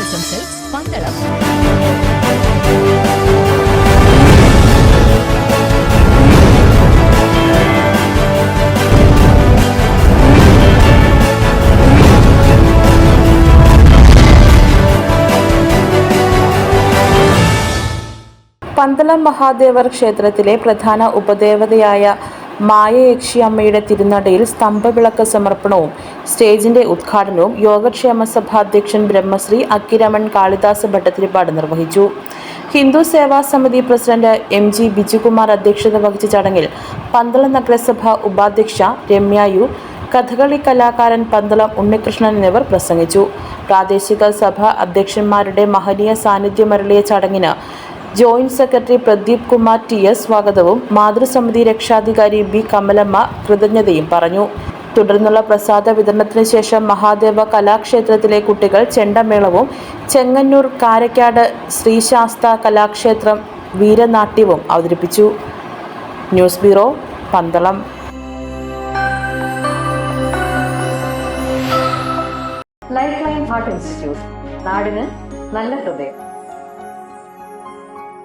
Sreevalsam silks Pandalam Pandalam Mahadevar ക്ഷേത്രത്തിലെ പ്രധാന ഉപദേവതയായ മായയക്ഷി അമ്മയുടെ തിരുനടയിൽ സ്തംഭവിളക്ക് സമർപ്പണവും സ്റ്റേജിന്റെ ഉദ്ഘാടനവും യോഗക്ഷേമ സഭ അധ്യക്ഷൻ ബ്രഹ്മശ്രീ അക്കിരമൺ കാളിദാസ് ഭട്ടതിരിപ്പാട് നിർവഹിച്ചു. ഹിന്ദു സേവാ സമിതി പ്രസിഡന്റ് എം ജി ബിജുകുമാർ അധ്യക്ഷത വഹിച്ച ചടങ്ങിൽ പന്തളം നഗരസഭ ഉപാധ്യക്ഷ രമ്യായു കഥകളി കലാകാരൻ പന്തളം ഉണ്ണികൃഷ്ണൻ എന്നിവർ പ്രസംഗിച്ചു. പ്രാദേശിക സഭ അധ്യക്ഷന്മാരുടെ മഹനീയ സാന്നിധ്യമരളിയ ചടങ്ങിന് joint secretary Pradeep Kumar T S സ്വാഗതവും മാതൃസമിതി രക്ഷാധികാരി ബി കമലമ്മ കൃതജ്ഞതയും പറഞ്ഞു. തുടർന്നുള്ള പ്രസാദ വിതരണത്തിന് ശേഷം മഹാദേവ കലാക്ഷേത്രത്തിലെ കുട്ടികൾ ചെണ്ടമേളവും ചെങ്ങന്നൂർ കാരക്കാട് ശ്രീശാസ്ത കലാക്ഷേത്രം വീരനാട്യവും അവതരിപ്പിച്ചു. News bureau Pandalam. Life Line Heart Institute നാടിന് നല്ല ഹൃദയം.